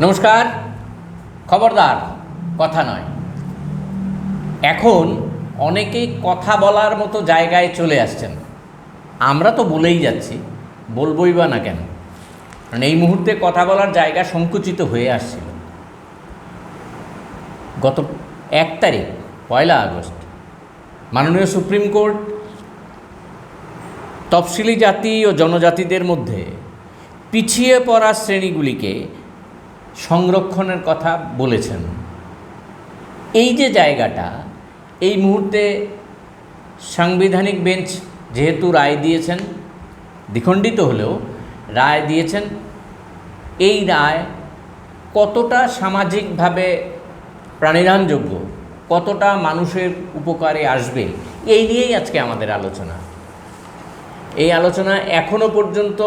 নমস্কার। খবরদার, কথা নয়। এখন অনেকেই কথা বলার মতো জায়গায় চলে আসছেন। আমরা তো বলেই যাচ্ছি, বলবই বা না কেন? কারণ এই মুহূর্তে কথা বলার জায়গা সংকুচিত হয়ে আসছিল। গত এক তারিখ, পয়লা আগস্ট, মাননীয় সুপ্রিম কোর্ট তফসিলি জাতি ও জনজাতিদের মধ্যে পিছিয়ে পড়া শ্রেণীগুলিকে সংরক্ষণের কথা বলেছেন। এই যে জায়গাটা, এই মুহূর্তে সাংবিধানিক বেঞ্চ যেহেতু রায় দিয়েছেন, দ্বিখণ্ডিত হলেও রায় দিয়েছেন, এই রায় কতটা সামাজিকভাবে প্রাণীদানযোগ্য কতটা মানুষের উপকারে আসবে, এই নিয়েই আজকে আমাদের আলোচনা। এই আলোচনা এখনও পর্যন্ত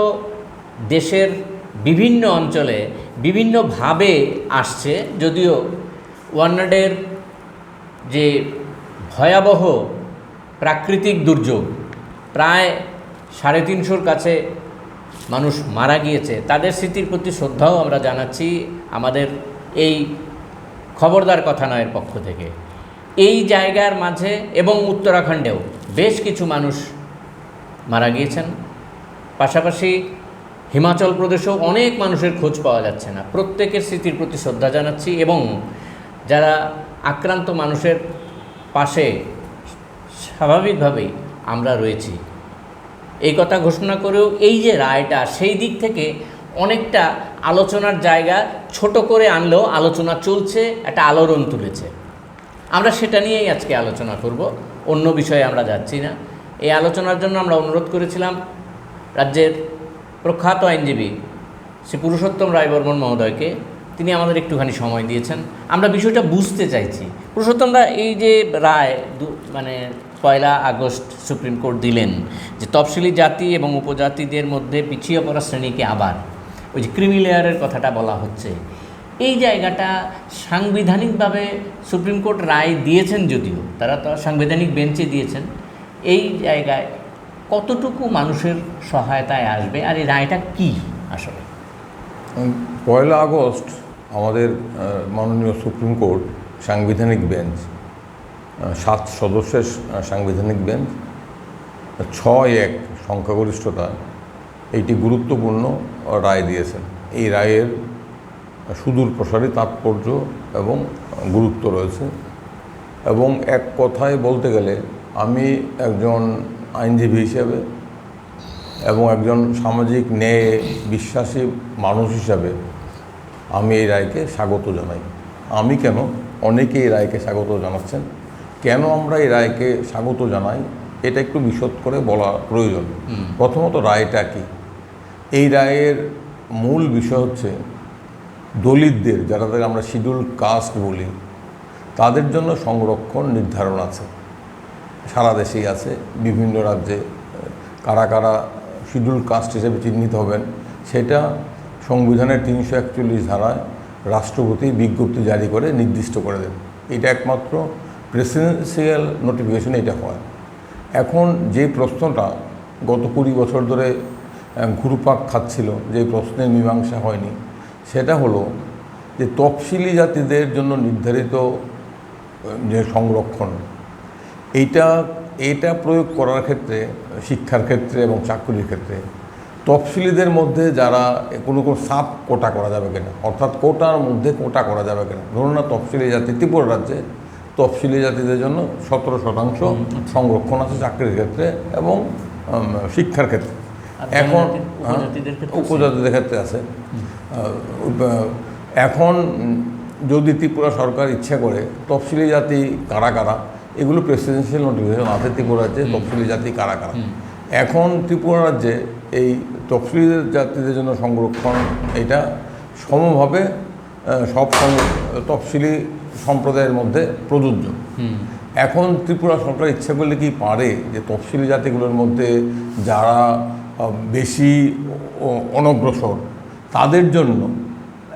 দেশের বিভিন্ন অঞ্চলে বিভিন্নভাবে আসছে, যদিও ওয়ার্নাডের যে ভয়াবহ প্রাকৃতিক দুর্যোগ, প্রায় সাড়ে তিনশোর কাছে মানুষ মারা গিয়েছে, তাদের স্মৃতির প্রতি শ্রদ্ধাও আমরা জানাচ্ছি আমাদের এই খবরদার কথা নয়ের পক্ষ থেকে। এই জায়গার মাঝে এবং উত্তরাখণ্ডেও বেশ কিছু মানুষ মারা গিয়েছেন। পাশাপাশি হিমাচল প্রদেশেও অনেক মানুষের খোঁজ পাওয়া যাচ্ছে না। প্রত্যেকের স্মৃতির প্রতি শ্রদ্ধা জানাচ্ছি এবং যারা আক্রান্ত মানুষের পাশে স্বাভাবিকভাবেই আমরা রয়েছি। এই কথা ঘোষণা করেও এই যে রায়টা, সেই দিক থেকে অনেকটা আলোচনার জায়গা ছোট করে আনলেও আলোচনা চলছে, একটা আলোড়ন তুলেছে। আমরা সেটা নিয়েই আজকে আলোচনা করব, অন্য বিষয়ে আমরা যাচ্ছি না। এই আলোচনার জন্য আমরা অনুরোধ করেছিলাম রাজ্যের প্রখ্যাত আইনজীবী শ্রী পুরুষোত্তম রায়বর্মন মহোদয়কে তিনি আমাদের একটুখানি সময় দিয়েছেন। আমরা বিষয়টা বুঝতে চাইছি। পুরুষোত্তমরা এই যে রায় দু- মানে পয়লা আগস্ট সুপ্রিম কোর্ট দিলেন যে তফসিলি জাতি এবং উপজাতিদের মধ্যে পিছিয়ে পড়া শ্রেণীকে আবার ওই যে ক্রিমি লেয়ারের কথাটা বলা হচ্ছে। এই জায়গাটা সাংবিধানিকভাবে সুপ্রিম কোর্ট রায় দিয়েছেন যদিও, তারা তো সাংবিধানিক বেঞ্চে দিয়েছেন। এই জায়গায় কতটুকু মানুষের সহায়তায় আসবে আর এই রায়টা কি আসলে? পয়লা আগস্ট আমাদের মাননীয় সুপ্রিম কোর্ট সাংবিধানিক বেঞ্চ সাত সদস্যের সাংবিধানিক বেঞ্চ, ছয় এক সংখ্যাগরিষ্ঠতা, এইটি গুরুত্বপূর্ণ রায় দিয়েছেন। এই রায়ের সুদূর প্রসারী তাৎপর্য এবং গুরুত্ব রয়েছে। এবং এক কথায় বলতে গেলে আমি একজন আইনজীবী হিসেবে এবং একজন সামাজিক ন্যায়ে বিশ্বাসী মানুষ হিসাবে আমি এই রায়কে স্বাগত জানাই। আমি কেন অনেকে এই রায়কে স্বাগত জানাচ্ছেন? কেন আমরা এই রায়কে স্বাগত জানাই? এটা একটু বিশদ করে বলা প্রয়োজন। প্রথমত রায়টা কি? এই রায়ের মূল বিষয় হচ্ছে দলিতদের যারা তাদের আমরা শিডিউল কাস্ট বলি তাদের জন্য সংরক্ষণ নির্ধারণ আছে। সারা দেশেই আছে, বিভিন্ন রাজ্যে, কারা কারা শিডিউল কাস্ট হিসেবে চিহ্নিত হবেন, সেটা সংবিধানের তিনশো একচল্লিশ ধারায় রাষ্ট্রপতি বিজ্ঞপ্তি জারি করে নির্দিষ্ট করে দেন এটা একমাত্র প্রেসিডেন্সিয়াল নোটিফিকেশন এটা হয়। এখন যে প্রশ্নটা গত কুড়ি বছর ধরে ঘুরপাক খাচ্ছিল, যে প্রশ্নের মীমাংসা হয়নি, সেটা হলো যে তফসিলি জাতিদের জন্য নির্ধারিত যে সংরক্ষণ এইটা এটা প্রয়োগ করার ক্ষেত্রে শিক্ষার ক্ষেত্রে এবং চাকরির ক্ষেত্রে তফসিলিদের মধ্যে যারা কোনো কোনো সাপ কোটা করা যাবে কিনা অর্থাৎ কোটার মধ্যে কোটা করা যাবে কিনা ধরুন না তফসিলি জাতি ত্রিপুরা রাজ্যে তফসিলি জাতিদের জন্য সতেরো শতাংশ সংরক্ষণ আছে চাকরির ক্ষেত্রে এবং শিক্ষার ক্ষেত্রে। এখন হ্যাঁ, উপজাতিদের ক্ষেত্রে উপজাতিদের আছে এখন যদি ত্রিপুরা সরকার ইচ্ছা করে তফসিলি জাতি কারা কারা এগুলো প্রেসিডেন্সিয়াল নোটিফিকেশন আছে ত্রিপুরা রাজ্যে তফসিলি জাতি কারা কারা? এখন ত্রিপুরা রাজ্যে এই তফসিলি জাতিদের জন্য সংরক্ষণ এটা সমভাবে সব তফসিলি সম্প্রদায়ের মধ্যে প্রযোজ্য। এখন ত্রিপুরা সরকার ইচ্ছা করলে কি পারে যে তফসিলি জাতিগুলোর মধ্যে যারা বেশি অনগ্রসর তাদের জন্য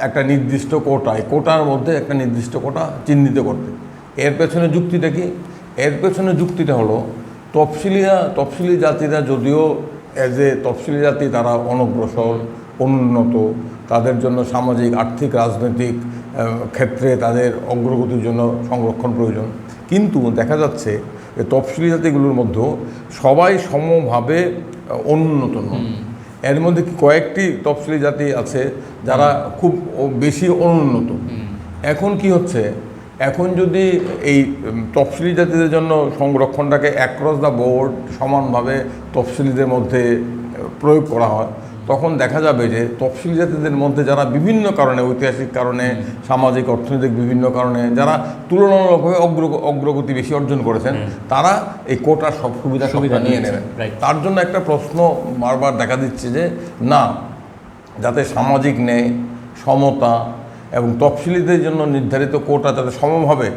একটা নির্দিষ্ট কোটায় কোটার মধ্যে একটা নির্দিষ্ট কোটা চিহ্নিত করতে। এর পেছনে যুক্তিটা কি? এর পেছনে যুক্তিটা হলো তফসিলিয়া তফসিলি জাতিরা যদিও অ্যাজ এ তফসিলি জাতি তারা অনগ্রসর অনুন্নত তাদের জন্য সামাজিক আর্থিক রাজনৈতিক ক্ষেত্রে তাদের অগ্রগতির জন্য সংরক্ষণ প্রয়োজন। কিন্তু দেখা যাচ্ছে যে তফসিলি জাতিগুলোর মধ্যেও সবাই সমভাবে অনুন্নত নন। এর মধ্যে কয়েকটি তফসিলি জাতি আছে যারা খুব বেশি অনুন্নত? এখন কি হচ্ছে? এখন যদি এই তফসিলি জাতিদের জন্য সংরক্ষণটাকে অ্যাক্রস দ্য বোর্ড সমানভাবে তফসিলিদের মধ্যে প্রয়োগ করা হয় তখন দেখা যাবে যে তফসিলি জাতিদের মধ্যে যারা বিভিন্ন কারণে ঐতিহাসিক কারণে সামাজিক অর্থনৈতিক বিভিন্ন কারণে যারা তুলনামূলকভাবে অগ্র অগ্রগতি বেশি অর্জন করেছেন তারা এই কোটার সব সুবিধা সুবিধা সুবিধা নিয়ে নেবেন। তার জন্য একটা প্রশ্ন বারবার দেখা দিচ্ছে যে না যাতে সামাজিক ন্যায় সমতা এবং তফসিলিদের জন্য নির্ধারিত কোটা যাতে সমভাবে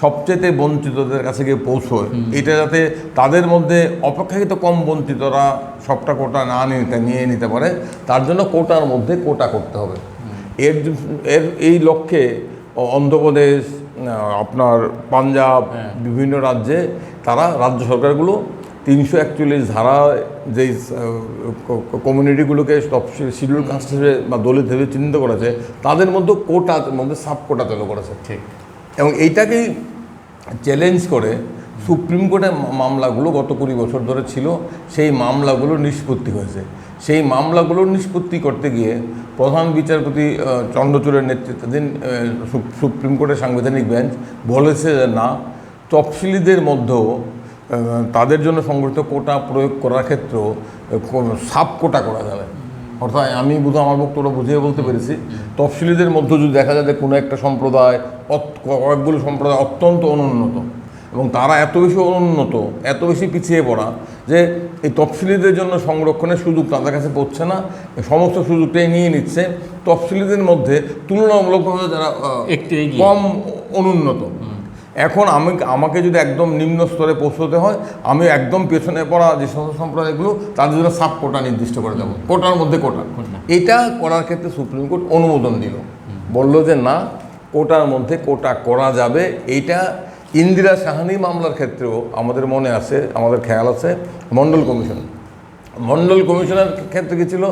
সবচেয়ে বঞ্চিতদের কাছে গিয়ে পৌঁছয়। এটা যাতে তাদের মধ্যে অপেক্ষাকৃত কম বঞ্চিতরা সবটা কোটা না নিতে নিয়ে নিতে পারে তার জন্য কোটার মধ্যে কোটা করতে হবে। এর এর এই লক্ষ্যে অন্ধ্রপ্রদেশ আপনার পাঞ্জাব বিভিন্ন রাজ্যে তারা রাজ্য সরকারগুলো তিনশো একচল্লিশ ধারা যেই কমিউনিটিগুলোকে শিডিউল কাস্ট হিসেবে বা দলিত হিসেবে চিহ্নিত করেছে তাদের মধ্যে কোটা মধ্যে সাব কোটা চালু করেছে। ঠিক। এবং এইটাকেই চ্যালেঞ্জ করে সুপ্রিম কোর্টে মা- মামলাগুলো গত কুড়ি বছর ধরে ছিল সেই মামলাগুলো নিষ্পত্তি হয়েছে। সেই মামলাগুলো নিষ্পত্তি করতে গিয়ে প্রধান বিচারপতি চন্দ্রচূড়ের নেতৃত্বাধীন সুপ্রিম কোর্টের সাংবিধানিক বেঞ্চ বলেছে যে না তফসিলিদের মধ্যেও তাদের জন্য সংগঠিত কোটা প্রয়োগ করার ক্ষেত্রেও সাব কোটা করা যাবে। অর্থাৎ আমি বুধ আমার বক্তব্য বুঝিয়ে বলতে পেরেছি। তফসিলিদের মধ্যে যদি দেখা যায় যে কোনো একটা সম্প্রদায় কয়েকগুলো সম্প্রদায় অত্যন্ত অনুন্নত এবং তারা এত বেশি অনুন্নত এত বেশি পিছিয়ে পড়া যে এই তফসিলিদের জন্য সংরক্ষণের সুযোগ তাদের কাছে পড়ছে না সমস্ত সুযোগটাই নিয়ে নিচ্ছে। তফসিলিদের মধ্যে তুলনামূলকভাবে যারা কম অনুন্নত। এখন আমি আমাকে যদি একদম নিম্ন স্তরে পৌঁছতে হয় আমি একদম পেছনে পড়া যে সমস্ত সম্প্রদায়গুলো তাদের জন্য সাব কোটা নির্দিষ্ট করে দেবো। কোটার মধ্যে কোটা। কোটা। এটা করার ক্ষেত্রে সুপ্রিম কোর্ট অনুমোদন দিল। বলল যে না কোটার মধ্যে কোটা করা যাবে। এইটা ইন্দিরা সাহানি মামলার ক্ষেত্রেও আমাদের মনে আছে আমাদের খেয়াল আছে মন্ডল কমিশন। মন্ডল কমিশনের ক্ষেত্রে কি ছিল?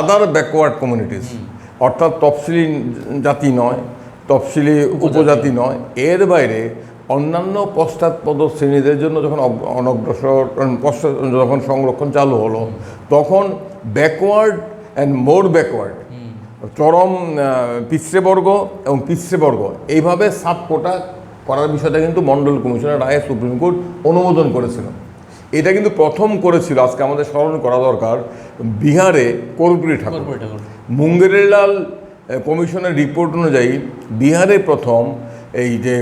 আদার ব্যাকওয়ার্ড কমিউনিটিস অর্থাৎ তফসিলি জাতি নয় তফসিলি উপজাতি। নয় এর বাইরে অন্যান্য পশ্চাৎপদ শ্রেণীদের জন্য যখন অনগ্রসর পশ্চাৎ যখন সংরক্ষণ চালু হলো তখন ব্যাকওয়ার্ড অ্যান্ড মোর ব্যাকওয়ার্ড চরম আহ, পিছড়ে বর্গ এবং পিছড়ে বর্গ এইভাবে সাব কোটা করার বিষয়টা কিন্তু মন্ডল কমিশনের রায়ে সুপ্রিম কোর্ট অনুমোদন করেছিল। এটা কিন্তু প্রথম করেছিল আজকে আমাদের স্মরণ করা দরকার বিহারে কর্পূরী ঠাকুর। করব মুঙ্গেরলাল কমিশনের রিপোর্ট অনুযায়ী বিহারে প্রথম এই যে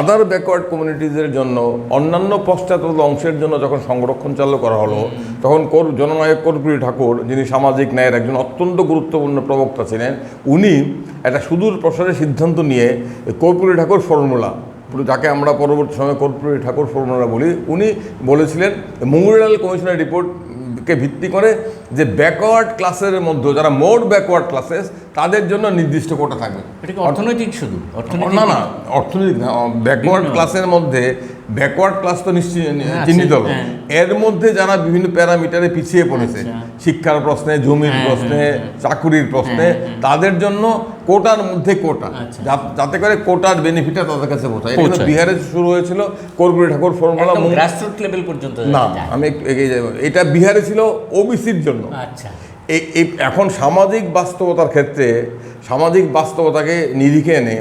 আদার ব্যাকওয়ার্ড কমিউনিটিজের জন্য, অন্যান্য পশ্চাৎপদ অংশের জন্য যখন সংরক্ষণ চালু করা হলো, তখন কর, জননায়ক কর্পূরী ঠাকুর, যিনি সামাজিক ন্যায়ের একজন অত্যন্ত গুরুত্বপূর্ণ প্রবক্তা ছিলেন, উনি একটা সুদূর প্রসারের সিদ্ধান্ত নিয়ে কর্পূরী ঠাকুর ফর্মুলা, যাকে আমরা পরবর্তী সময়ে কর্পূরী ঠাকুর ফর্মুলা বলি, উনি বলেছিলেন মুঙ্গেরলাল কমিশনের রিপোর্ট কে ভিত্তি করে যে ব্যাকওয়ার্ড ক্লাসের মধ্যে যারা মোর ব্যাকওয়ার্ড ক্লাসেস তাদের জন্য নির্দিষ্ট কোটা থাকবে। এটা কি অর্থনৈতিক শুধু? অর্থনৈতিক না না অর্থনৈতিক না ব্যাকওয়ার্ড ক্লাসের মধ্যে ব্যাকওয়ার্ড ক্লাস তো নিশ্চয় হ্যাঁ, চিহ্নিত হলো হ্যাঁ। এর মধ্যে যারা বিভিন্ন প্যারামিটারে পিছিয়ে পড়েছে আচ্ছা। শিক্ষার প্রশ্নে জমির হ্যাঁ, প্রশ্নে হ্যাঁ। চাকুরির প্রশ্নে। তাদের জন্য কোটার মধ্যে কোটা আচ্ছা। যাতে করে কোটার বেনিফিটটা তাদের কাছে পৌঁছায় এটা বিহারে শুরু হয়েছিল Karpoori Thakur formula grassroot level পর্যন্ত না আমি একটু এগিয়ে যাব এটা বিহারে ছিল ওবিসির জন্য আচ্ছা এখন সামাজিক বাস্তবতার ক্ষেত্রে সামাজিক বাস্তবতাকে নিরিখে এনে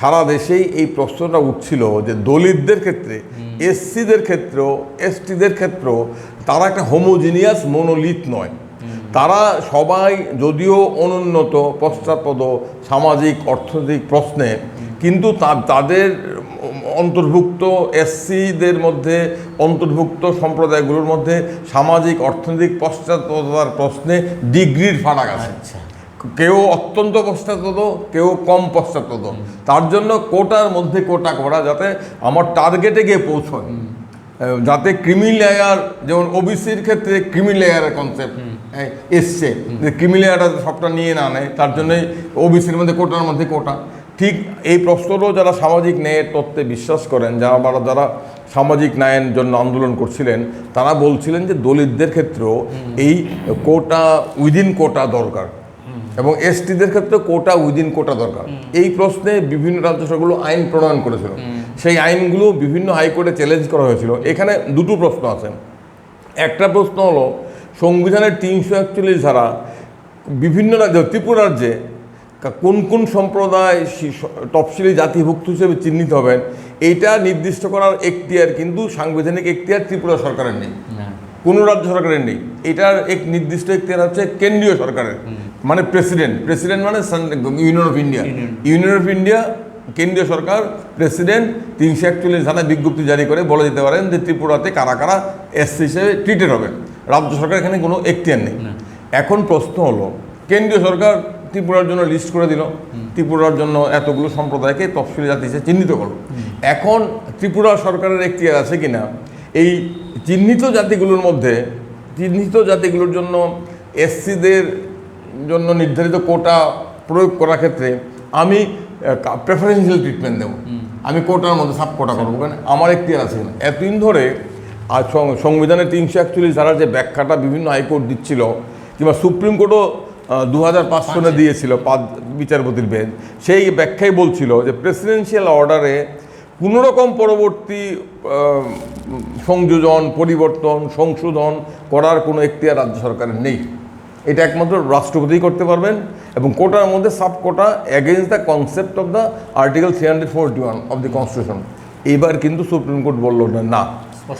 সারা দেশেই এই প্রশ্নটা উঠছিল যে দলিতদের ক্ষেত্রে এসসিদের ক্ষেত্রেও এসটিদের ক্ষেত্রেও তারা একটা হোমোজিনিয়াস মনোলিথ নয়। তারা সবাই যদিও অনুন্নত পশ্চাৎপদ সামাজিক অর্থনৈতিক প্রশ্নে কিন্তু তা- তাদের অন্তর্ভুক্ত এসসিদের মধ্যে অন্তর্ভুক্ত সম্প্রদায়গুলোর মধ্যে সামাজিক অর্থনৈতিক পশ্চাৎপদতার প্রশ্নে ডিগ্রির ফারাক আছে। আচ্ছা। কেউ অত্যন্ত পশ্চাৎপদ কেউ কম পশ্চাৎপদ। তার জন্য কোটার মধ্যে কোটা করা যাতে আমার টার্গেটে গিয়ে পৌঁছয়। যাতে ক্রিমি লেয়ার যেমন ওবিসির ক্ষেত্রে ক্রিমি লেয়ারের কনসেপ্ট এসছে। যে ক্রিমি লেয়ারটা সবটা নিয়ে না নেয় তার জন্যই ওবিসির মধ্যে কোটার মধ্যে কোটা। ঠিক এই প্রশ্নটাও যারা সামাজিক ন্যায়ের তত্ত্বে বিশ্বাস করেন যারা বা- যারা সামাজিক ন্যায়ের জন্য আন্দোলন করছিলেন তারা বলছিলেন যে দলিতদের ক্ষেত্রেও এই কোটা উইদিন কোটা দরকার। এবং এসটিদের ক্ষেত্রে কোটা উইদিন কোটা দরকার। এই প্রশ্নে বিভিন্ন রাজ্য সরকারগুলো আইন প্রণয়ন করেছিল। সেই আইনগুলো বিভিন্ন হাইকোর্টে চ্যালেঞ্জ করা হয়েছিল। এখানে দুটো প্রশ্ন আছে। একটা প্রশ্ন হলো সংবিধানের তিনশো একচল্লিশ ধারা বিভিন্ন রাজ্য ত্রিপুরা রাজ্যে কোন কোন সম্প্রদায় তফসিলি জাতিভুক্ত হিসেবে চিহ্নিত হবেন এইটা নির্দিষ্ট করার এখতিয়ার কিন্তু সাংবিধানিক এখতিয়ার ত্রিপুরা সরকারের নেই। কোনো রাজ্য সরকারের নেই। এটার এক নির্দিষ্ট এখতিয়ার হচ্ছে কেন্দ্রীয় সরকারের। মানে প্রেসিডেন্ট প্রেসিডেন্ট মানে union of India union of India কেন্দ্রীয় সরকার প্রেসিডেন্ট তিনশো একচল্লিশ ধারায় বিজ্ঞপ্তি জারি করে বলে দিতে পারেন যে ত্রিপুরাতে কারা কারা এসসি হিসেবে ট্রিটেড হবে। রাজ্য সরকার এখানে কোনো এখতিয়ার নেই। এখন প্রশ্ন হলো কেন্দ্রীয় সরকার ত্রিপুরার জন্য লিস্ট করে দিল। ত্রিপুরার জন্য এতগুলো সম্প্রদায়কে তফসিলি জাতি হিসেবে চিহ্নিত করল। এখন ত্রিপুরা সরকারের এখতিয়ার আছে কিনা এই চিহ্নিত জাতিগুলোর মধ্যে চিহ্নিত জাতিগুলোর জন্য এসসিদের জন্য নির্ধারিত কোটা প্রয়োগ করার ক্ষেত্রে আমি প্রেফারেন্সিয়াল ট্রিটমেন্ট দেবো। আমি কোটার মধ্যে সাব কোটা করব। কারণ আমার এখতিয়ার আছে। এতদিন ধরে আর সংবিধানের তিনশো একচল্লিশ ধারার যে ব্যাখ্যাটা বিভিন্ন হাইকোর্ট দিচ্ছিল কিংবা সুপ্রিম কোর্টও দু হাজার পাঁচ সনে দিয়েছিল পাঁচ বিচারপতির বেঞ্চ সেই ব্যাখ্যাই বলছিল যে প্রেসিডেন্সিয়াল অর্ডারে কোনোরকম পরবর্তী সংযোজন পরিবর্তন সংশোধন করার কোনো এখতিয়ার রাজ্য সরকারের নেই। এটা একমাত্র রাষ্ট্রপতি করতে পারবেন এবং কোটার মধ্যে sub quota against the concept of the article three hundred forty one of the constitution এইবার কিন্তু সুপ্রিম কোর্ট বলল না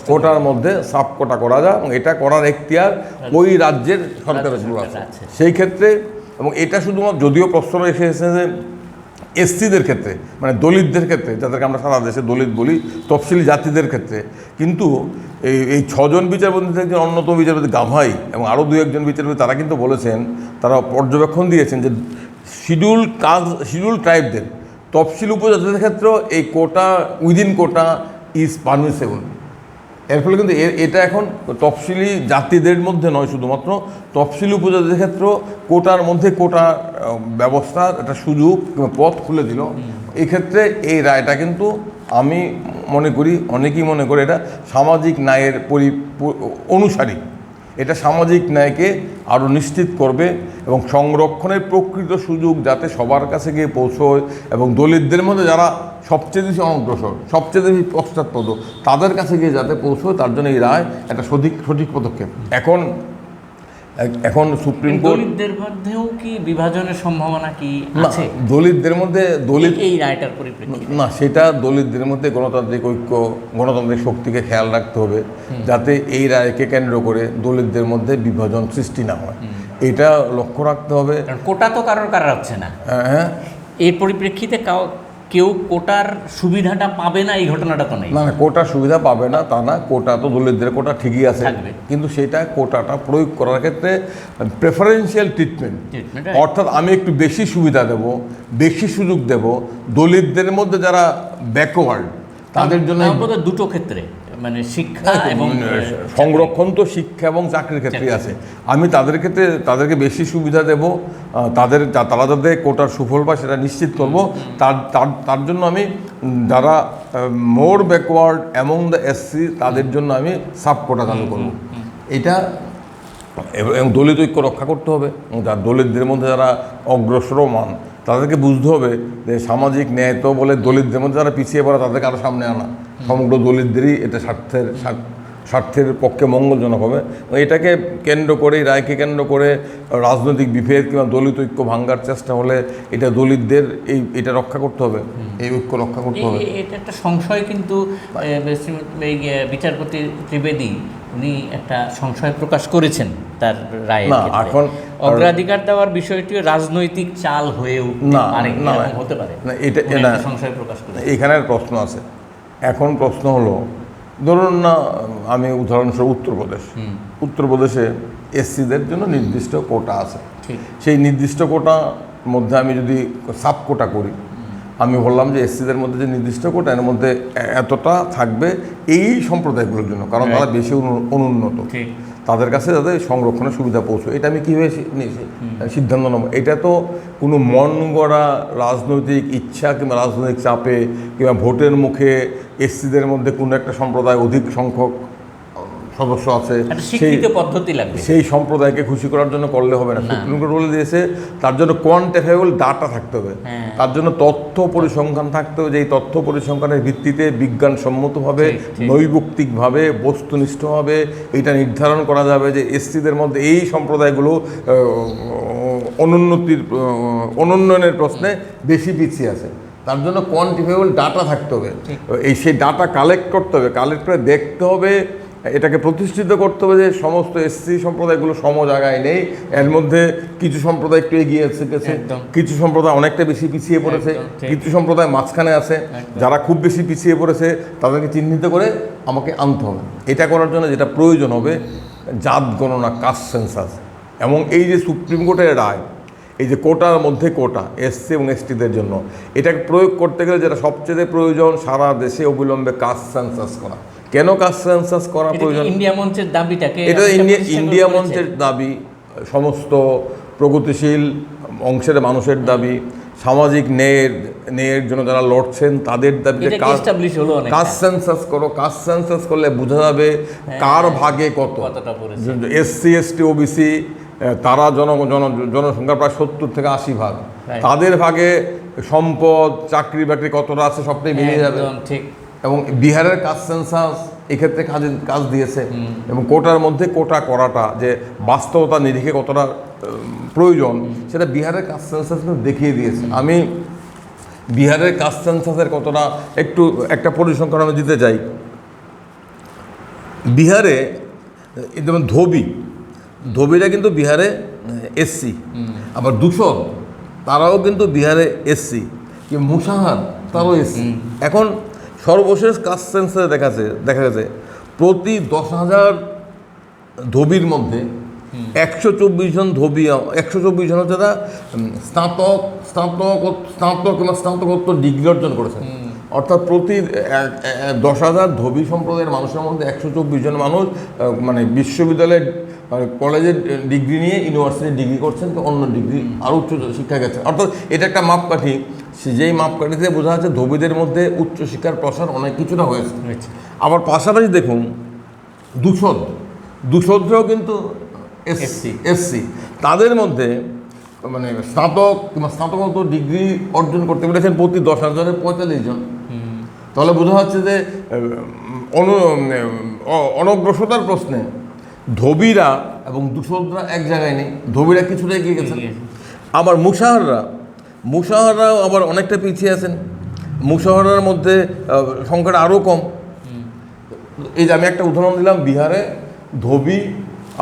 কোটার মধ্যে সাব কোটা করা যায় এবং এটা করার এখতিয়ার ওই রাজ্যের সরকারের আছে। সেই ক্ষেত্রে এবং এটা শুধুমাত্র যদিও প্রশ্ন এসে এসেছে যে এসসিদের ক্ষেত্রে মানে দলিতদের ক্ষেত্রে, যাদেরকে আমরা সারা দেশে দলিত বলি, তফসিলি জাতিদের ক্ষেত্রে। কিন্তু এই এই ছজন বিচারপতি থেকে একজন অন্যতম বিচারপতি গাভাই এবং আরও দু একজন বিচারপতি, তারা কিন্তু বলেছেন, তারা পর্যবেক্ষণ দিয়েছেন যে শিডিউল কাজ, শিডিউল ট্রাইবদের, তফসিল উপজাতিদের ক্ষেত্রেও এই quota, within quota is permissible. এর ফলে কিন্তু এটা এখন তফসিলি জাতিদের মধ্যে নয় শুধুমাত্র, তফসিলি উপজাতিদের ক্ষেত্রেও কোটার মধ্যে কোটা ব্যবস্থা, একটা সুযোগ পথ খুলে দিল। এক্ষেত্রে এই রায়টা কিন্তু আমি মনে করি, অনেকেই মনে করে এটা সামাজিক ন্যায়ের পরি অনুসারী। এটা সামাজিক ন্যায়কে আরও নিশ্চিত করবে এবং সংরক্ষণের প্রকৃত সুযোগ যাতে সবার কাছে গিয়ে পৌঁছয় এবং দলিতদের মধ্যে যারা সবচেয়ে বেশি অগ্রসর, সবচেয়ে বেশি পশ্চাৎপদ, তাদের কাছে গিয়ে যাতে পৌঁছয়, তার জন্য এই রায় একটা সঠিক সঠিক পদক্ষেপ। এখন এখন সুপ্রিম কোর্ট দলিতদের মধ্যেও কি বিভাজনের সম্ভাবনা কি আছে? দলিতদের মধ্যে দলিত এই রায়টার পরিপ্রেক্ষিতে। না সেটা দলিতদের মধ্যে গণতান্ত্রিক ঐক্য গণতান্ত্রিক শক্তিকে খেয়াল রাখতে হবে যাতে এই রায়কে কেন্দ্র করে দলিতদের মধ্যে বিভাজন সৃষ্টি না হয়। এটা লক্ষ্য রাখতে হবে। কোটা তো কারোর কারা হচ্ছে না। হ্যাঁ। এর পরিপ্রেক্ষিতে কাউ- কেউ কোটার সুবিধাটা পাবে না এই ঘটনাটা তো নেই। না না কোটার সুবিধা পাবে না তা না কোটা তো দলিতদের কোটা ঠিকই আছে। কিন্তু সেটা কোটাটা প্রয়োগ করার ক্ষেত্রে প্রেফারেন্সিয়াল ট্রিটমেন্ট অর্থাৎ আমি একটু বেশি সুবিধা দেব বেশি সুযোগ দেব দলিতদের মধ্যে যারা ব্যাকওয়ার্ড তাদের জন্য দুটো ক্ষেত্রে। মানে শিক্ষা এবং সংরক্ষণ তো শিক্ষা এবং চাকরির ক্ষেত্রে আছে। আমি তাদের ক্ষেত্রে তাদেরকে বেশি সুবিধা দেব তাদের তারা যাতে কোটার সুফল পায় সেটা নিশ্চিত করব। তার তার- জন্য আমি যারা more backward among the SC তাদের জন্য আমি সাব কোটা চালু করব। এটা এবং দলিত ঐক্য রক্ষা করতে হবে। যার দলিতদের মধ্যে যারা অগ্রসরমান তাদেরকে বুঝতে হবে যে সামাজিক ন্যায় তো বলে দলিতদের মধ্যে যারা পিছিয়ে পড়া তাদেরকে আরও সামনে আনা। সমগ্র দলিতদেরই এটা স্বার্থের স্বার্থ- স্বার্থের পক্ষে মঙ্গলজনক হবে। এটাকে কেন্দ্র করে রায়কে কেন্দ্র করে রাজনৈতিক বিভেদ কিংবা দলিত ঐক্য ভাঙ্গার চেষ্টা হলে এটা দলিতদের এই এটা রক্ষা করতে হবে। এই ঐক্য রক্ষা করতে হবে। এটা একটা সংশয় কিন্তু এই বিচারপতি ত্রিবেদী উনি একটা সংশয় প্রকাশ করেছেন তার রায়ে না, এখন- অগ্রাধিকার দেওয়ার বিষয়টি রাজনৈতিক চাল হয়ে উঠতে না, হতে পারে। না, এটা- সংশয় প্রকাশ করেছেন। এখানে প্রশ্ন আছে। এখন প্রশ্ন হলো ধরুন না আমি উদাহরণস্বরূপ উত্তরপ্রদেশ। উত্তরপ্রদেশে এসসিদের জন্য নির্দিষ্ট কোটা আছে। সেই নির্দিষ্ট কোটা মধ্যে আমি যদি সাব কোটা করি আমি বললাম যে এসসিদের মধ্যে যে নির্দিষ্ট কোটা এর মধ্যে এতটা থাকবে এই সম্প্রদায়গুলোর জন্য কারণ তারা বেশি অনু- অনুন্নত। ঠিক। তাদের কাছে যাতে সংরক্ষণের সুবিধা পৌঁছো এটা আমি কীভাবে? সিদ্ধান্ত নেব এটা তো কোনো মন গড়া রাজনৈতিক ইচ্ছা কিংবা রাজনৈতিক চাপে কিংবা ভোটের মুখে এসসিদের মধ্যে কোনো একটা সম্প্রদায় অধিক সংখ্যক সদস্য আছে সেই পদ্ধতি লাগবে। সেই সম্প্রদায়কে খুশি করার জন্য করলে হবে না। সুপ্রিম কোর্ট বলে দিয়েছে তার জন্য কোয়ান্টিফাইবল ডাটা থাকতে হবে। হ্যাঁ। তার জন্য তথ্য পরিসংখ্যান থাকতে হবে যে এই তথ্য পরিসংখ্যানের ভিত্তিতে বিজ্ঞানসম্মতভাবে। নৈবক্তিকভাবে বস্তুনিষ্ঠভাবে এটা নির্ধারণ করা যাবে যে এসসিদের মধ্যে এই সম্প্রদায়গুলো অনুন্নতির অনুন্নয়নের প্রশ্নে বেশি পিছিয়ে আছে। তার জন্য কোয়ান্টিফাইবল ডাটা থাকতে হবে। এই সেই ডাটা কালেক্ট করতে হবে কালেক্ট করে দেখতে হবে এটাকে প্রতিষ্ঠিত করতে হবে যে সমস্ত এসসি সম্প্রদায়গুলো সম জায়গায় নেই। এর মধ্যে কিছু সম্প্রদায় একটু এগিয়ে গেছে কিছু সম্প্রদায় অনেকটা বেশি পিছিয়ে পড়েছে। কিছু সম্প্রদায় মাঝখানে আছে। যারা খুব বেশি পিছিয়ে পড়েছে তাদেরকে চিহ্নিত করে আমাকে আনতে হবে। এটা করার জন্য যেটা প্রয়োজন হবে জাত গণনা কাস্ট সেন্সাস এবং এই যে সুপ্রিম কোর্টের রায় এই যে কোটার মধ্যে কোটা এসসি এবং এসটিদের জন্য এটাকে প্রয়োগ করতে গেলে যেটা সবচেয়ে প্রয়োজন সারা দেশে অবিলম্বে কাস্ট সেন্সাস করা। কেন কাস্ট সেন্সাস করা প্রয়োজন? ইন্ডিয়া মঞ্চের দাবিটাকে এটা ইন্ডিয়া ইন্ডিয়া মঞ্চের দাবি সমস্ত প্রগতিশীল অংশের মানুষের দাবি সামাজিক ন্যায়ের ন্যায়ের জন্য যারা লড়ছেন তাদের দাবি এটা কি establish হলো অনেকটা? কাস্ট সেন্সাস করো কাস্ট সেন্সাস করলে বোঝা যাবে কার ভাগে কত। এসসি এসটি ওবিসি তারা জন জনসংখ্যা প্রায় সত্তর থেকে আশি ভাগ। তাদের ভাগে সম্পদ চাকরি বাকরি কতটা আছে সবটাই মিলিয়ে যাবে। ঠিক। এবং বিহারের কাস্ট সেন্সাস এক্ষেত্রে কাজ কাজ দিয়েছে এবং কোটার মধ্যে কোটা করাটা যে বাস্তবতা নিরিখে কতটা প্রয়োজন সেটা বিহারের কাস্ট সেন্সাস কিন্তু দেখিয়ে দিয়েছে। আমি বিহারের কাস্ট সেন্সাসের কতটা একটু একটা পরিসংখ্যান আমি দিতে চাই। বিহারে যেমন ধোবি ধোবিরা কিন্তু বিহারে এসসি আবার দূষণ তারাও কিন্তু বিহারে এসসি কি মুসাহার তারাও এসসি এখন সর্বশেষ কাস্ট সেন্সারে দেখাছে দেখা গেছে প্রতি দশ হাজার ধবির মধ্যে একশো চব্বিশ জন ধবি, একশো চব্বিশ জন হচ্ছে তারা স্নাতক স্নাতক স্নাতক কিংবা স্নাতকোত্তর ডিগ্রি অর্জন করেছে অর্থাৎ প্রতি দশ হাজার ধোবি সম্প্রদায়ের মানুষের মধ্যে একশো চব্বিশ জন মানুষ মানে বিশ্ববিদ্যালয়ের মানে কলেজের ডিগ্রি নিয়ে ইউনিভার্সিটির ডিগ্রি করছেন কি অন্য ডিগ্রি আরও উচ্চ শিক্ষা গেছেন অর্থাৎ এটা একটা মাপকাঠি। সে যেই মাপকাঠিতে বোঝা যাচ্ছে ধোবিদের মধ্যে উচ্চশিক্ষার প্রসার অনেক কিছুটা হয়েছে। আবার পাশাপাশি দেখুন দুশদ দুশদরাও কিন্তু এসসি এসসি তাদের মধ্যে মানে স্নাতক কিংবা স্নাতকোত্তর ডিগ্রি অর্জন করতে পেরেছেন প্রতি দশ হাজারে পঁয়তাল্লিশ জন। তাহলে বোঝা যাচ্ছে যে অনু অনগ্রসতার প্রশ্নে ধোবিরা এবং দুশদরা এক জায়গায় নেই। ধোবিরা কিছুটা এগিয়ে গেছেন গেছে। আবার মুসাহাররা মুসাহাররাও আবার অনেকটা পিছিয়ে আছেন। মুসাহারার মধ্যে সংখ্যাটা আরও কম। এই যে আমি একটা উদাহরণ দিলাম বিহারে ধোবি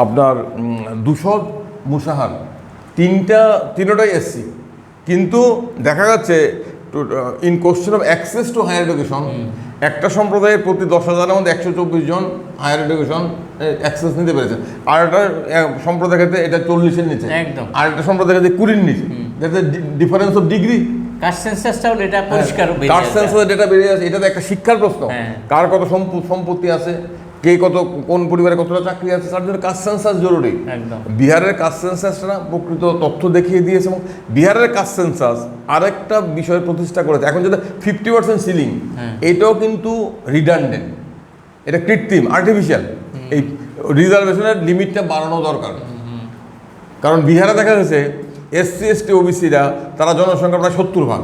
আপনার দুশদ মুসাহার তিনটা তিনটাই এসসি। কিন্তু দেখা যাচ্ছে in question of access to higher education একটা সম্প্রদায়ের প্রতি দশ হাজারের মধ্যে একশো চব্বিশ জন হায়ার এডুকেশন অ্যাক্সেস নিতে পেরেছেন। আর একটা সম্প্রদায়ের ক্ষেত্রে এটা চল্লিশের নিচে। একদম। আর একটা সম্প্রদায়ের ক্ষেত্রে কুড়ির নিচে। ডিফারেন্স অফ ডিগ্রি কাস্ট সেন্সাসটাও এটা পরিষ্কার কাস্ট আসবে। ডেটা বেরিয়ে আছে এটা তো একটা শিক্ষার প্রশ্ন। হ্যাঁ। কার কত সম্প- সম্পত্তি আছে? কে কত কোন পরিবারে কতটা চাকরি আছে তার জন্য কাস্ট সেন্সাস জরুরি। বিহারের কাস্ট সেন্সাসটা প্রকৃত তথ্য দেখিয়ে দিয়েছে এবং বিহারের কাস্ট সেন্সাস আরেকটা বিষয় প্রতিষ্ঠা করেছে। এখন যেটা ফিফটি পার্সেন্ট সিলিং হ্যাঁ। এটাও কিন্তু রিডান্ডেন্ট এটা কৃত্রিম আর্টিফিশিয়াল এই রিজার্ভেশনের লিমিটটা বাড়ানো দরকার। কারণ বিহারে দেখা গেছে এসসি এসটি ওবিসিরা তারা জনসংখ্যা প্রায় সত্তর ভাগ।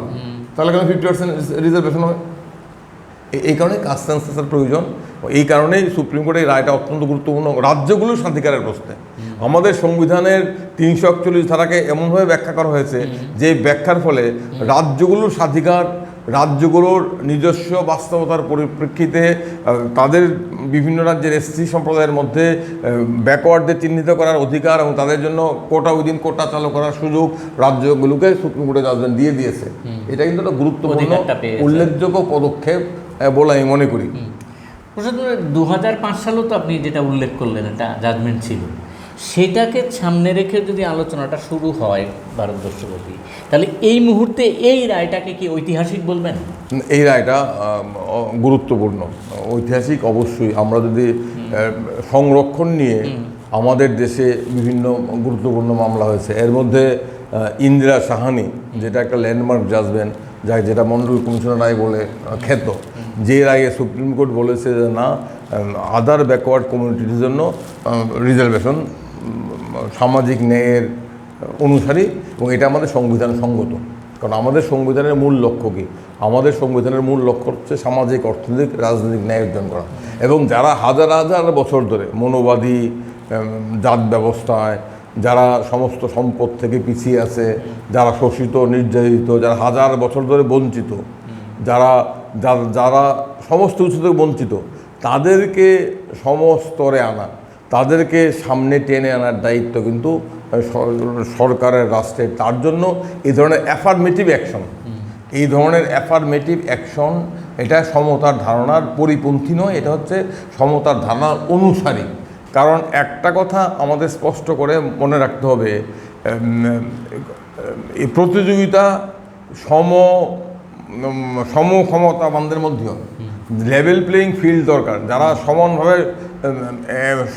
তাহলে কেন ফিফটি পার্সেন্ট রিজার্ভেশন এ- এই কারণে কাস্ট সেন্সাসের প্রয়োজন। এই কারণেই সুপ্রিম কোর্টের রায়টা অত্যন্ত গুরুত্বপূর্ণ। রাজ্যগুলোর স্বাধিকারের প্রশ্নে। আমাদের সংবিধানের তিনশো একচল্লিশ ধারাকে এমনভাবে ব্যাখ্যা করা হয়েছে যে ব্যাখ্যার ফলে রাজ্যগুলোর স্বাধিকার রাজ্যগুলোর নিজস্ব বাস্তবতার পরিপ্রেক্ষিতে তাদের বিভিন্ন রাজ্যের এসসি সম্প্রদায়ের মধ্যে ব্যাকওয়ার্ডদের চিহ্নিত করার অধিকার এবং তাদের জন্য কোটা উইদিন কোটা চালু করার সুযোগ রাজ্যগুলোকে সুপ্রিম কোর্টের জাজমেন্ট দিয়ে দিয়েছে। এটা কিন্তু একটা গুরুত্বপূর্ণ উল্লেখযোগ্য পদক্ষেপ। বলে আমি মনে করি। দু হাজার পাঁচ সালও তো আপনি যেটা উল্লেখ করলেন একটা জাজমেন্ট ছিল। সেটাকে সামনে রেখে যদি আলোচনাটা শুরু হয় ভারতবর্ষব্যাপী তাহলে এই মুহূর্তে এই রায়টাকে কি ঐতিহাসিক বলবেন? এই রায়টা গুরুত্বপূর্ণ। ঐতিহাসিক অবশ্যই। আমরা যদি সংরক্ষণ নিয়ে আমাদের দেশে বিভিন্ন গুরুত্বপূর্ণ মামলা হয়েছে। এর মধ্যে ইন্দিরা সাহানি যেটা একটা ল্যান্ডমার্ক জাজমেন্ট যা যেটা মন্ডল কমিশনের রায় বলে খ্যাত। যে আগে সুপ্রিম কোর্ট বলেছে যে না আদার ব্যাকওয়ার্ড কমিউনিটির জন্য রিজার্ভেশন সামাজিক ন্যায়ের অনুসারী এবং এটা আমাদের সংবিধান সঙ্গত। কারণ আমাদের সংবিধানের মূল লক্ষ্য কী? আমাদের সংবিধানের মূল লক্ষ্য হচ্ছে সামাজিক, অর্থনৈতিক, রাজনৈতিক ন্যায় অর্জন করা। এবং যারা হাজার হাজার বছর ধরে মনোবাদী জাত ব্যবস্থায়, যারা সমস্ত সম্পদ থেকে পিছিয়ে আছে, যারা শোষিত, নির্যাতিত, যারা হাজার বছর ধরে বঞ্চিত, যারা যারা সমস্ত কিছু থেকে বঞ্চিত, তাদেরকে সমস্তরে আনা, তাদেরকে সামনে টেনে আনার দায়িত্ব কিন্তু সরকারের রাষ্ট্রের। তার জন্য এই ধরনের অ্যাফার্মেটিভ অ্যাকশন এই ধরনের অ্যাফার্মেটিভ অ্যাকশন এটা সমতার ধারণার পরিপন্থী নয়, এটা হচ্ছে সমতার ধারণার অনুসারী। কারণ একটা কথা আমাদের স্পষ্ট করে মনে রাখতে হবে এই প্রতিযোগিতা সম উম, সমক্ষমতাবানদের মধ্যেও। লেভেল প্লেয়িং ফিল্ড দরকার। যারা সমানভাবে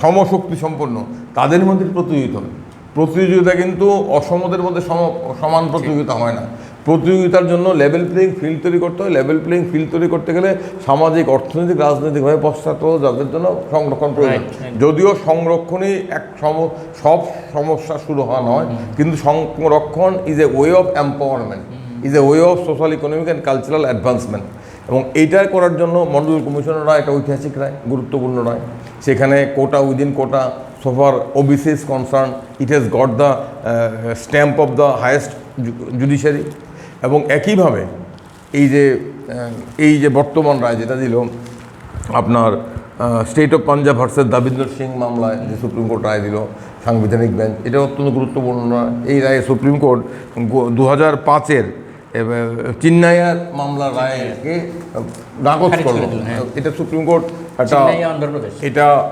সমশক্তি সম্পন্ন তাদের মধ্যে প্রতিযোগিতা হবে। প্রতিযোগিতা কিন্তু অসমদের মধ্যে সম সমান প্রতিযোগিতা হয় না। প্রতিযোগিতার জন্য লেভেল প্লেয়িং ফিল্ড তৈরি করতে হয়। লেভেল প্লেয়িং ফিল্ড তৈরি করতে গেলে সামাজিক অর্থনৈতিক রাজনৈতিকভাবে পশ্চাৎ যাদের জন্য সংরক্ষণ প্রয়োজন. যদিও সংরক্ষণই এক সম সব সমস্যা শুরু হওয়া নয় কিন্তু সংরক্ষণ is a way of empowerment is a way of social economic and cultural advancement এবং এইটা করার জন্য মন্ডল কমিশনের রায় একটা ঐতিহাসিক রায়, গুরুত্বপূর্ণ রায়। সেখানে quota within quota so far OBCs concern it has got the stamp of the highest judiciary এবং একইভাবে এই যে এই যে বর্তমান রায় যেটা দিল, আপনার state of Punjab versus Davinder Singh মামলায় যে সুপ্রিম কোর্ট রায় দিল, সাংবিধানিক বেঞ্চ এটা অত্যন্ত গুরুত্বপূর্ণ রায়। এই রায়ে সুপ্রিম কোর্ট দু হাজার পাঁচের চিন্নাইয়ার মামলার রায়কে নাকচ করল। হ্যাঁ। এটা সুপ্রিম কোর্ট একটা এটা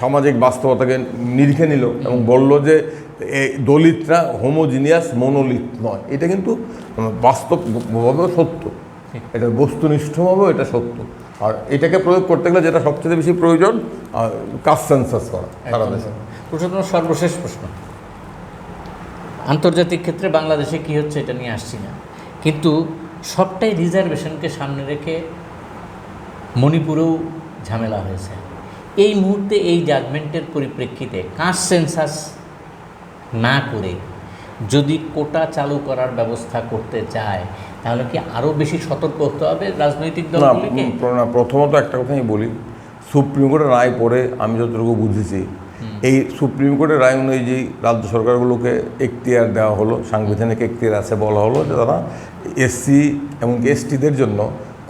সামাজিক বাস্তবতাকে নিরিখে নিল এবং বলল যে এই দলিতরা হোমোজিনিয়াস মনোলিথ নয়। এটা কিন্তু উম, বাস্তবভাবেও সত্য। এটা বস্তুনিষ্ঠভাবেও এটা সত্য। আর এটাকে প্রয়োগ করতে গেলে যেটা সবচেয়ে বেশি প্রয়োজন কাস্ট সেন্সাস করা সারা দেশে। প্রশ্ন সর্বশেষ প্রশ্ন। আন্তর্জাতিক ক্ষেত্রে বাংলাদেশে কি হচ্ছে এটা নিয়ে আসছি না। কিন্তু সবটাই রিজার্ভেশনকে সামনে রেখে মণিপুরেও ঝামেলা হয়েছে। এই মুহূর্তে এই জাজমেন্টের পরিপ্রেক্ষিতে কাস্ট সেন্সাস না করে যদি কোটা চালু করার ব্যবস্থা করতে চায় তাহলে কি আরও বেশি সতর্ক হতে হবে রাজনৈতিক না, প্রথমত একটা কথা আমি বলি সুপ্রিম কোর্টের রায় পড়ে আমি যতটুকু বুঝেছি এই সুপ্রিম কোর্টের রায় অনুযায়ী রাজ্য সরকারগুলোকে এখতিয়ার দেওয়া হলো সাংবিধানিক এখতিয়ার আছে বলা হলো যে তারা এসসি এমনকি এসটিদের জন্য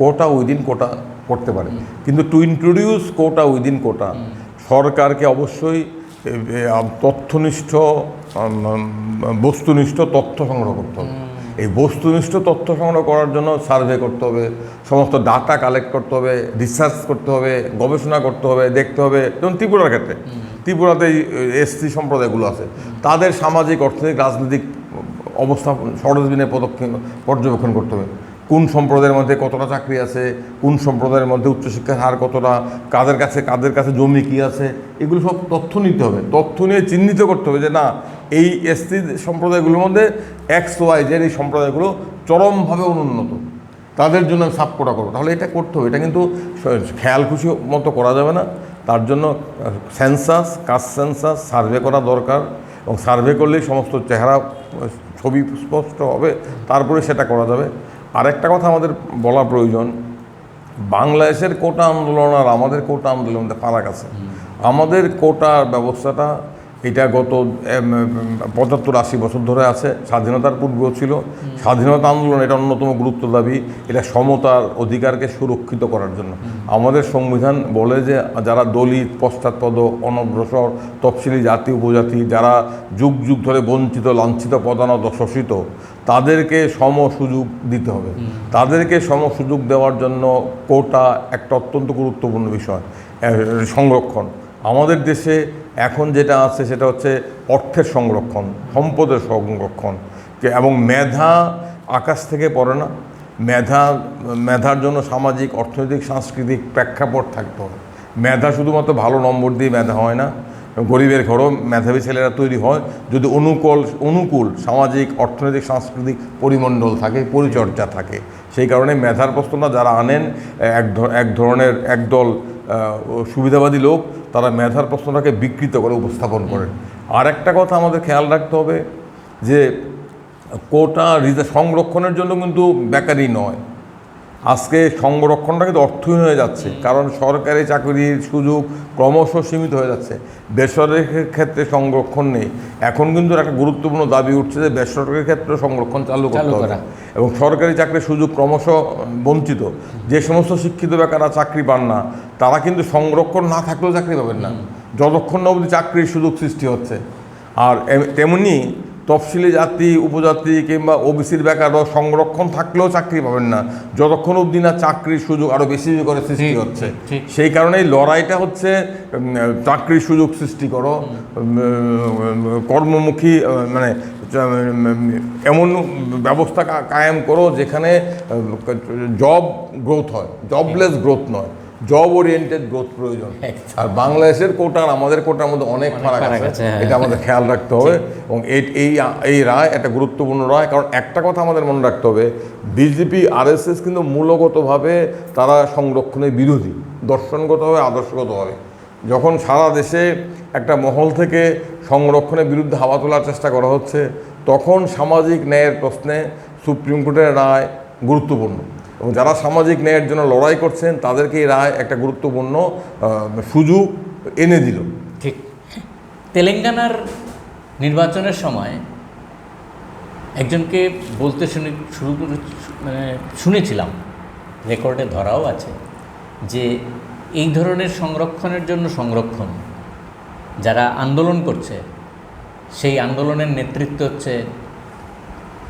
কোটা উইদিন কোটা করতে পারে। কিন্তু to introduce quota within quota সরকারকে অবশ্যই তথ্যনিষ্ঠ বস্তুনিষ্ঠ তথ্য সংগ্রহ করতে হবে। এই বস্তুনিষ্ঠ তথ্য সংগ্রহ করার জন্য সার্ভে করতে হবে সমস্ত ডাটা কালেক্ট করতে হবে রিসার্চ করতে হবে গবেষণা করতে হবে দেখতে হবে যেমন ত্রিপুরার ক্ষেত্রে। ত্রিপুরাতে এসসি সম্প্রদায়গুলো আছে। তাদের সামাজিক অর্থনৈতিক রাজনৈতিক অবস্থা সরজবিনে পদক্ষেপ পর্যবেক্ষণ করতে হবে। কোন সম্প্রদায়ের মধ্যে কতটা চাকরি আছে, কোন সম্প্রদায়ের মধ্যে উচ্চশিক্ষার হার কতটা, কাদের কাছে কাদের কাছে জমি কী আছে, এগুলো সব তথ্য নিতে হবে। তথ্য নিয়ে চিহ্নিত করতে হবে যে না, এই এসসি সম্প্রদায়গুলোর মধ্যে এক্স, ওয়াই, জেড এই সম্প্রদায়গুলো চরমভাবে অনুন্নত। তাদের জন্য সাপোর্টা করব। তাহলে এটা করতে হবে। এটা কিন্তু খেয়াল খুশি মতো করা যাবে না। তার জন্য সেন্সাস কাস্ট সেন্সাস সার্ভে করা দরকার এবং সার্ভে করলেই সমস্ত চেহারা, ছবি স্পষ্ট হবে, তারপরে সেটা করা যাবে। আরেকটা কথা আমাদের বলা প্রয়োজন, বাংলাদেশের কোটা আন্দোলন আর আমাদের কোটা আন্দোলনের মধ্যে ফারাক আছে। আমাদের কোটার ব্যবস্থাটা এটা গত পঁচাত্তর আশি বছর ধরে আছে, স্বাধীনতার পূর্বেও ছিল। স্বাধীনতা আন্দোলন এটা অন্যতম গুরুত্ব দাবি, এটা সমতার অধিকারকে সুরক্ষিত করার জন্য। আমাদের সংবিধান বলে যে যারা দলিত, পশ্চাৎপদ, অনগ্রসর, তফসিলি জাতি, উপজাতি, যারা যুগ যুগ ধরে বঞ্চিত, লাঞ্ছিত প্রধানত শোষিত তাদেরকে সম সুযোগ দিতে হবে। তাদেরকে সম সুযোগ দেওয়ার জন্য কোটা একটা অত্যন্ত গুরুত্বপূর্ণ বিষয় সংরক্ষণ। আমাদের দেশে এখন যেটা আছে সেটা হচ্ছে অর্থের সংরক্ষণ সম্পদের সংরক্ষণ এবং মেধা আকাশ থেকে পড়ে না। মেধা মেধার জন্য সামাজিক অর্থনৈতিক সাংস্কৃতিক প্রেক্ষাপট থাকতে হবে। মেধা শুধুমাত্র ভালো নম্বর দিয়ে মেধা হয় না। গরিবের ঘরও মেধাবী ছেলেরা তৈরি হয় যদি অনুকূল অনুকূল সামাজিক, অর্থনৈতিক, সাংস্কৃতিক পরিমণ্ডল থাকে, পরিচর্যা থাকে। সেই কারণে মেধার প্রশ্নটা যারা আনেন, এক এক ধরনের একদল সুবিধাবাদী লোক, তারা মেধার প্রশ্নটাকে বিকৃত করে উপস্থাপন করেন। আর একটা কথা আমাদের খেয়াল রাখতে হবে যে কোটা সংরক্ষণের জন্য কিন্তু বেকারি নয়। আজকে সংরক্ষণটা কিন্তু অর্থহীন হয়ে যাচ্ছে কারণ সরকারি চাকরির সুযোগ ক্রমশ সীমিত হয়ে যাচ্ছে। বেসরকারি ক্ষেত্রে সংরক্ষণ নেই। এখন কিন্তু একটা গুরুত্বপূর্ণ দাবি উঠছে যে বেসরকারি ক্ষেত্রে সংরক্ষণ চালু করতে হবে। এবং সরকারি চাকরির সুযোগ ক্রমশ বঞ্চিত। যে সমস্ত শিক্ষিত বেকাররা চাকরি পান না তারা কিন্তু সংরক্ষণ না থাকলেও চাকরি পাবেন না। যতক্ষণ না অবধি চাকরির সুযোগ সৃষ্টি হচ্ছে। আর তেমনি তফসিলি জাতি উপজাতি কিংবা ওবিসির বেকাররা সংরক্ষণ থাকলেও চাকরি পাবেন না। যতক্ষণ অবধি না চাকরির সুযোগ আরও বেশি করে সৃষ্টি হচ্ছে। সেই কারণেই লড়াইটা হচ্ছে চাকরির সুযোগ সৃষ্টি করো। কর্মমুখী মানে এমন ব্যবস্থা কায়েম করো যেখানে জব গ্রোথ হয় জবলেস গ্রোথ নয়। জব ওরিয়েন্টেড গ্রোথ প্রয়োজন আর বাংলাদেশের কোটা আর আমাদের কোটার মধ্যে অনেক ফারাক আছে। হ্যাঁ। এটা আমাদের খেয়াল রাখতে হবে। এবং এই এই এই রায় একটা গুরুত্বপূর্ণ রায়। কারণ একটা কথা আমাদের মনে রাখতে হবে বিজেপি আরএসএস কিন্তু মূলগতভাবে তারা সংরক্ষণের বিরোধী। দর্শনগতভাবে আদর্শগতভাবে। যখন সারা দেশে একটা মহল থেকে সংরক্ষণের বিরুদ্ধে হাওয়া তোলার চেষ্টা করা হচ্ছে তখন সামাজিক ন্যায়ের প্রশ্নে সুপ্রিম কোর্টের রায় গুরুত্বপূর্ণ। এবং যারা সামাজিক ন্যায়ের জন্য লড়াই করছেন, তাদেরকে এই রায় একটা গুরুত্বপূর্ণ সুযোগ এনে দিল। ঠিক। তেলেঙ্গানার নির্বাচনের সময় একজনকে বলতে শুনে, শুরু করে মানে শুনেছিলাম, রেকর্ডে ধরাও আছে, যে এই ধরনের সংরক্ষণের জন্য সংরক্ষণ, যারা আন্দোলন করছে, সেই আন্দোলনের নেতৃত্ব হচ্ছে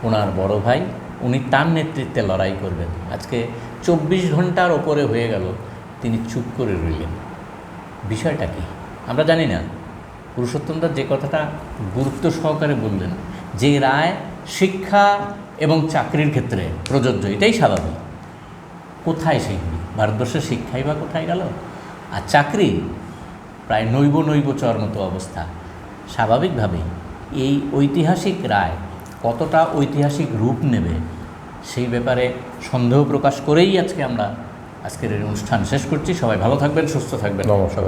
ওনার বড় ভাই উনি তার নেতৃত্বে লড়াই করবেন। আজকে চব্বিশ ঘণ্টার ওপরে হয়ে গেল, তিনি চুপ করে রইলেন। বিষয়টা কি? আমরা জানি না। পুরুষোত্তমদা যে কথাটা গুরুত্ব সহকারে বললেন, যে রায় শিক্ষা এবং চাকরির ক্ষেত্রে প্রযোজ্য, এটাই স্বাভাবিক। কোথায় সেইগুলি ভারতবর্ষের শিক্ষাই বা কোথায় গেল? আর চাকরি প্রায় নৈব নৈব চর মতো অবস্থা। স্বাভাবিকভাবেই এই ঐতিহাসিক রায় কতটা ঐতিহাসিক রূপ নেবে সেই ব্যাপারে সন্দেহ প্রকাশ করেই আজকে আমরা আজকের এই অনুষ্ঠান শেষ করছি। সবাই ভালো থাকবেন, সুস্থ থাকবেন। নমস্কার।